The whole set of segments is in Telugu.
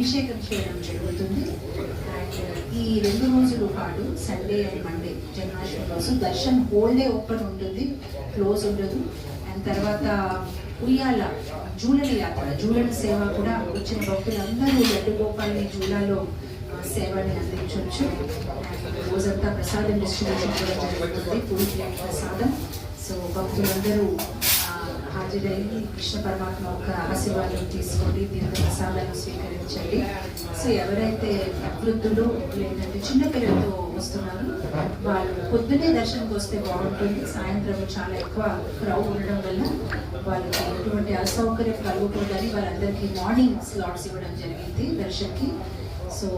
అభిషేకం చేయడం జరుగుతుంది. అండ్ ఈ రెండు రోజుల పాటు సండే అండ్ మండే జన్మాష్టమి రోజు దర్శన్ హోల్ డే ఓపెన్ ఉంటుంది క్లోజ్ ఉండదు. అండ్ తర్వాత ఉయ్యాల జూలల యాత్ర జూలల సేవ కూడా వచ్చిన భక్తులందరూ లడ్డు గోపాలని జూలాలో సేవని అందించవచ్చు రోజంతా ప్రసాదం డిస్ట్రిబ్యూషన్ కూడా జరుగుతుంది పూరి ప్రసాదం సో భక్తులందరూ ఆ, కృష్ణ పరమాత్మ యొక్క ఆశీర్వాదం తీసుకోండి దీని ప్రసాదాన్ని స్వీకరించండి. సో ఎవరైతే వృద్ధులు లేదంటే చిన్నపిల్లలతో వస్తున్నారు వాళ్ళు పొద్దునే దర్శనంకి వస్తే బాగుంటుంది. సాయంత్రం చాలా ఎక్కువ క్రౌడ్ ఉండడం వల్ల వాళ్ళకి ఎటువంటి అసౌకర్యం కలుగుతుందని వాళ్ళందరికీ మార్నింగ్ స్లాట్స్ ఇవ్వడం జరిగింది దర్శన్కి. సో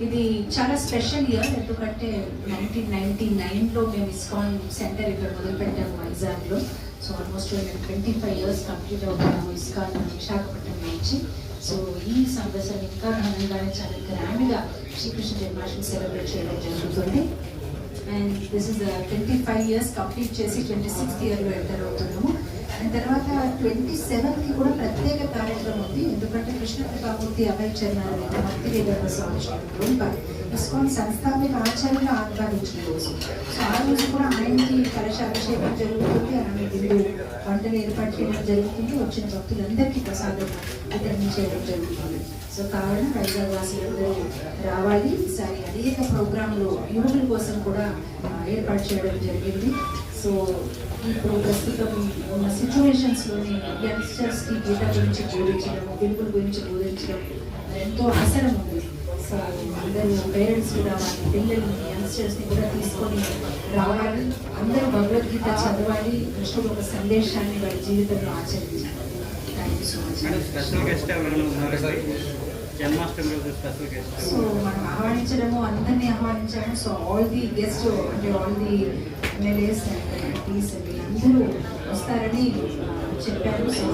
ఇది చాలా స్పెషల్ ఇయర్ ఎందుకంటే నైన్టీన్ నైన్టీ నైన్లో మేము ఇస్కాన్ సెంటర్ ఇక్కడ మొదలుపెట్టాము వైజాగ్లో. సో ఆల్మోస్ట్ మేము ట్వంటీ ఫైవ్ ఇయర్స్ కంప్లీట్ అవుతున్నాము ఇస్కాన్ విశాఖపట్నం నుంచి సో ఈ సంవత్సరం ఇంకా ఘనంగానే చాలా గ్రాండ్గా శ్రీకృష్ణ జన్మాష్టమి సెలబ్రేట్ చేయడం జరుగుతుంది. And this is twenty five years complete చేసి ట్వంటీ సిక్స్త్ ఇయర్లో ఎంటర్ అవుతున్నాము. అండ్ తర్వాత ట్వంటీ సెవెన్కి కూడా ప్రత్యేక కార్యక్రమం ఉంది. ఎందుకంటే కృష్ణ అభయ చరణాలు భక్తి వేదాంత స్వామి ఇస్కాన్ సంస్థాపిక ఆచార్యులు ఆహ్వానించిన రోజు. సో ఆ రోజు కూడా ఆయనకి కలశాభిషేకం జరుగుతుంది. ఆయన విందు వంటలు ఏర్పాటు చేయడం జరుగుతుంది. వచ్చిన భక్తులందరికీ ప్రసాదం వితరణ చేయడం జరుగుతుంది. సో కావున వైజాగ్ వాసులందరూ రావాలి. ఈసారి అనేక ప్రోగ్రాంలు యువకుల కోసం కూడా ఏర్పాటు చేయడం జరిగింది. సో ఇప్పుడు ప్రస్తుతం ఉన్న సిచ్యువేషన్స్లోని యంగ్స్టర్స్కి గీత గురించి బోధించడం విలువల గురించి బోధించడం ఎంతో అవసరం ఉంది. సో అందరూ పేరెంట్స్ కూడా వాళ్ళ పిల్లల్ని యంగ్స్టర్స్ని కూడా తీసుకొని రావాలి. అందరూ భగవద్గీత చదవాలి. కృష్ణుడు ఒక సందేశాన్ని వాళ్ళ జీవితంలో ఆచరించాలి. Thank you so much Janmashtami రోజు స్పెషల్ గెస్ట్ సో మనం ఆహ్వానించడము అందరినీ ఆహ్వానించడము. సో ఆల్ ది గెస్ట్ అంటే all the MLAs and MPs వీళ్ళందరూ వస్తారని చెప్పారు. సో